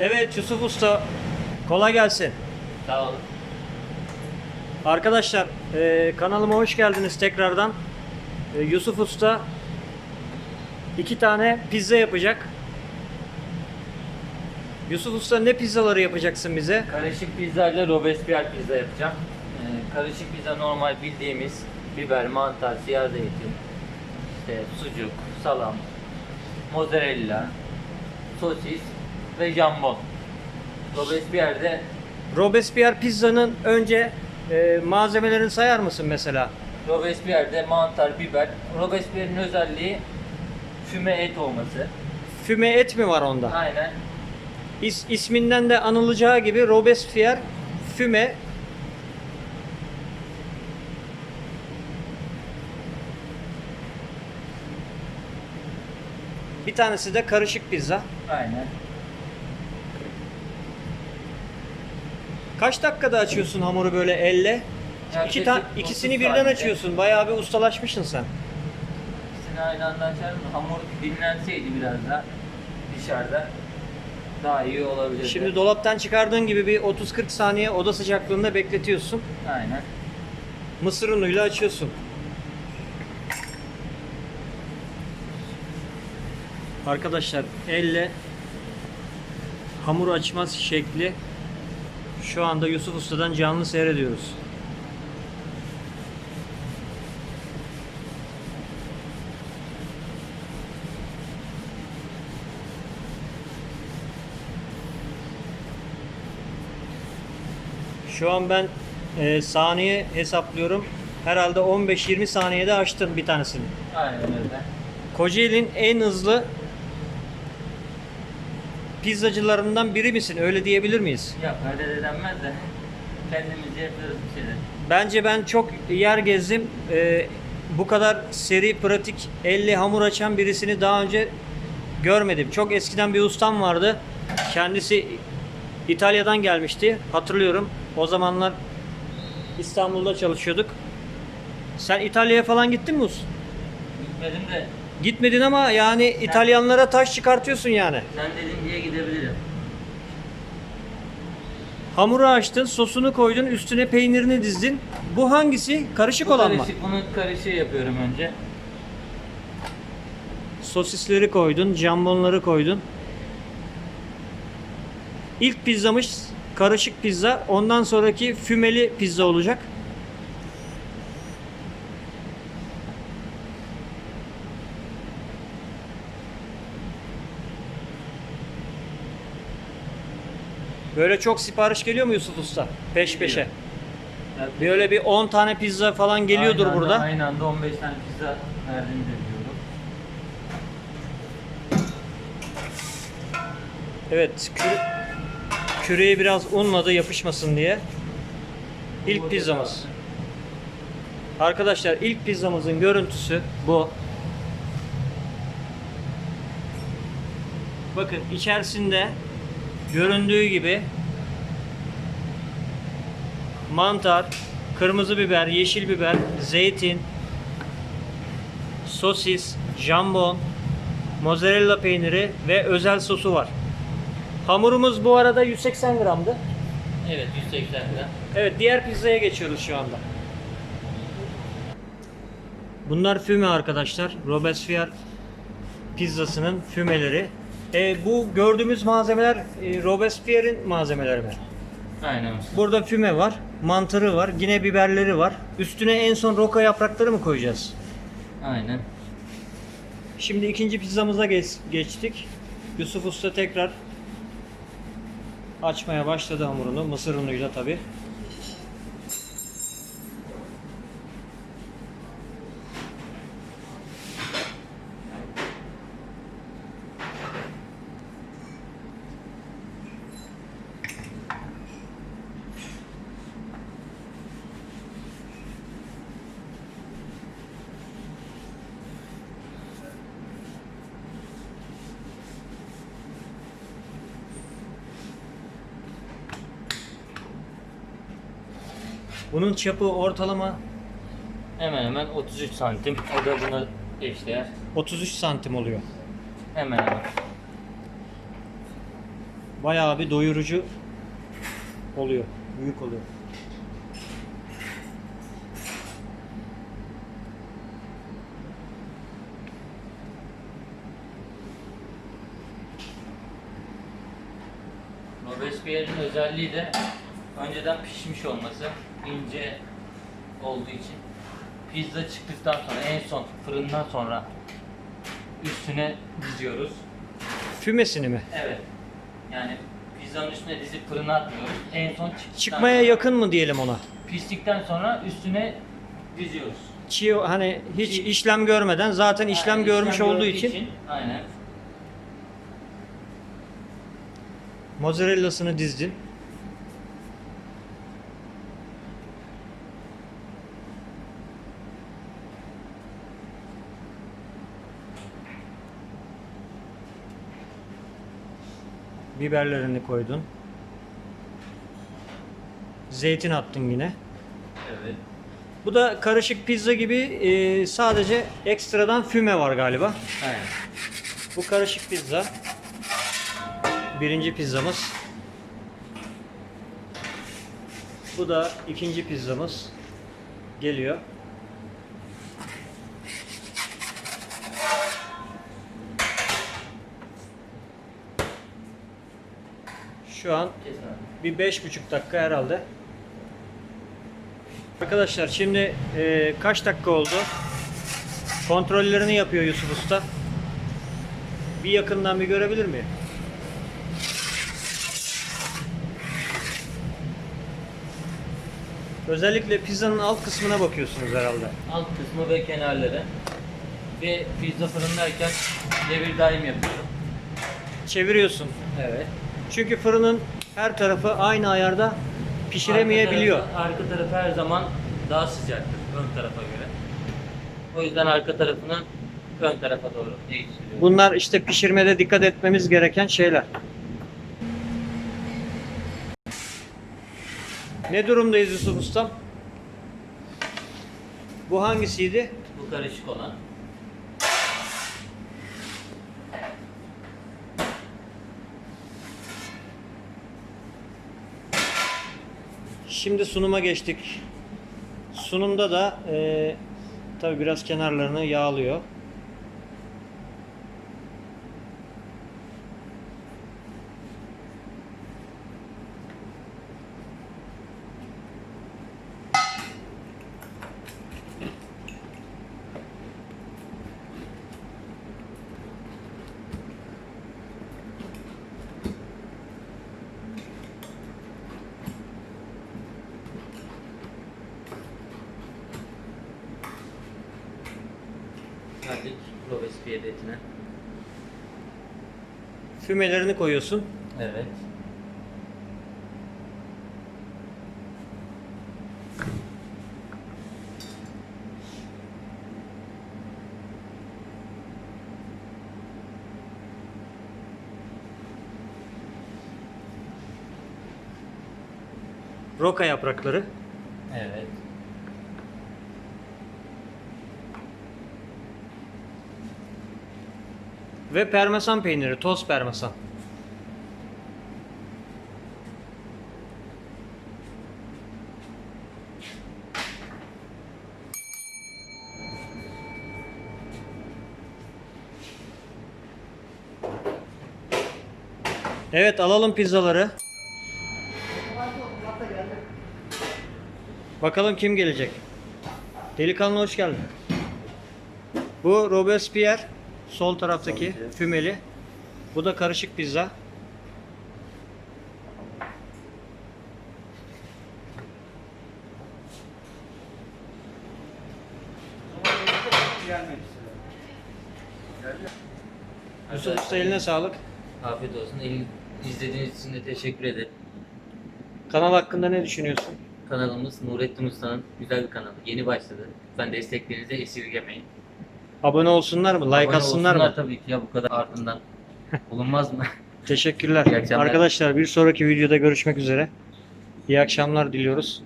Evet Yusuf Usta kolay gelsin. Sağ olun. Arkadaşlar e, kanalıma hoş geldiniz tekrardan. E, Yusuf Usta iki tane pizza yapacak. Yusuf Usta ne pizzaları yapacaksın bize? Karışık pizza ile Robespierre pizza yapacağım. Ee, karışık pizza normal bildiğimiz biber, mantar, siyah zeytin, işte sucuk, salam, mozzarella, sosis ve jambon. Robespierre de Robespierre pizzanın önce e, malzemelerini sayar mısın mesela? Robespierre de mantar, biber. Robespierre'in özelliği füme et olması. Füme et mi var onda? Aynen. İs, isminden de anılacağı gibi Robespierre füme Bir tanesi de karışık pizza. Aynen. Kaç dakikada açıyorsun hamuru böyle elle? İki Yaklaşık ta- 30 ikisini birden açıyorsun. Bayağı bir ustalaşmışsın sen. İkisini aynı anda açarım. Hamur dinlenseydi biraz da dışarıda daha iyi olabilirdi. Şimdi dolaptan çıkardığın gibi bir 30-40 saniye oda sıcaklığında bekletiyorsun. Aynen. Mısır unuyla açıyorsun. Arkadaşlar elle hamur açma şekli şu anda Yusuf Usta'dan canlı seyrediyoruz. Şu an ben e, saniye hesaplıyorum. Herhalde 15-20 saniyede açtım bir tanesini. Aynen öyle. Kocaeli'nin en hızlı pizzacılarından biri misin? Öyle diyebilir miyiz? Yok öyle de denmez de kendimiz yapıyoruz bir şeyler. Bence ben çok yer gezdim. Ee, bu kadar seri, pratik, elle hamur açan birisini daha önce görmedim. Çok eskiden bir ustam vardı. Kendisi İtalya'dan gelmişti. Hatırlıyorum. O zamanlar İstanbul'da çalışıyorduk. Sen İtalya'ya falan gittin mi usta? Gitmedim de Gitmedin ama yani İtalyanlara taş çıkartıyorsun yani. sen dedin diye gidebilirim. Hamuru açtın, sosunu koydun, üstüne peynirini dizdin. Bu hangisi? Karışık Bu olan mı? karışık, bunu karışığı yapıyorum önce. Sosisleri koydun, jambonları koydun. İlk pizzamız karışık pizza. Ondan sonraki fümeli pizza olacak. Böyle çok sipariş geliyor mu Yusuf Usta? Peş Geliyor. peşe. Yani Böyle bir 10 tane pizza falan geliyordur aynı anda- burada. Aynı anda 15 tane pizza verdiğini de biliyorum. Evet, küre, küreği biraz unladı yapışmasın diye. İlk pizzamız. Arkadaşlar ilk pizzamızın görüntüsü bu. Bakın içerisinde göründüğü gibi mantar, kırmızı biber, yeşil biber, zeytin, sosis, jambon, mozzarella peyniri ve özel sosu var. Hamurumuz bu arada 180 gramdı. Evet 180 gram. Evet diğer pizzaya geçiyoruz şu anda. Bunlar füme arkadaşlar. Robespierre pizzasının fümeleri. E, bu gördüğümüz malzemeler e, Robespierre'in malzemeleri mi? Aynen. Burada füme var, mantarı var, yine biberleri var. Üstüne en son roka yaprakları mı koyacağız? Aynen. Şimdi ikinci pizzamıza geç- geçtik. Yusuf Usta tekrar açmaya başladı hamurunu. Mısır unuyla tabi. Bunun çapı ortalama Hemen hemen 33 santim. O da buna eşdeğer. 33 santim oluyor. Hemen hemen. bayağı bir doyurucu oluyor. Büyük oluyor. Robespierre'in özelliği de önceden pişmiş olması, ince olduğu için pizza çıktıktan sonra en son fırından sonra üstüne diziyoruz. Fümesini mi? Evet. Yani pizzanın üstüne dizip fırına atmıyoruz. En son çıktıktan Çıkmaya sonra, yakın mı diyelim ona? piştikten sonra üstüne diziyoruz. Çiğ hani hiç Çiğ. işlem görmeden zaten işlem Yani görmüş işlem olduğu gördüğü için, aynen. mozzarellasını dizdin. Biberlerini koydun. Zeytin attın yine. Evet. Bu da karışık pizza gibi e, sadece ekstradan füme var galiba. Aynen. Bu karışık pizza. Birinci pizzamız. Bu da ikinci pizzamız. Geliyor. Şu an bir beş buçuk dakika herhalde. Arkadaşlar şimdi e, kaç dakika oldu? Kontrollerini yapıyor Yusuf Usta. Bir yakından bir görebilir miyim? Özellikle pizzanın alt kısmına bakıyorsunuz herhalde. Alt kısmı ve kenarları. Ve pizza fırındayken devir daim yapıyorum. Çeviriyorsun. Evet. Çünkü fırının her tarafı aynı ayarda pişiremeyebiliyor. Arka tarafı, arka tarafı her zaman daha sıcaktır ön tarafa göre. O yüzden arka tarafını ön tarafa doğru değiştiriyorum. Bunlar işte pişirmede dikkat etmemiz gereken şeyler. Ne durumdayız Yusuf Ustam? Bu hangisiydi? Bu karışık olan. Şimdi sunuma geçtik. Sunumda da e, tabi biraz kenarlarını yağlıyor. Geldik Robespierre etine. Fümelerini koyuyorsun. Evet. Roka yaprakları. Evet. Ve parmesan peyniri, toz parmesan. Evet alalım pizzaları. Bakalım kim gelecek. Delikanlı hoş geldin. Bu Robespierre sol taraftaki fümeli. Bu da karışık pizza. Yusuf Usta eline sağlık. Afiyet olsun. El- İzlediğiniz için de teşekkür ederim. Kanal hakkında ne düşünüyorsun? Kanalımız Nurettin Usta'nın güzel bir kanalı. Yeni başladı. Lütfen desteklerinizi esirgemeyin. Abone olsunlar mı? Like Abone atsınlar olsunlar mı? tabii ki ya bu kadar ardından. Olunmaz mı? Teşekkürler. İyi akşamlar. Arkadaşlar bir sonraki videoda görüşmek üzere. İyi akşamlar diliyoruz.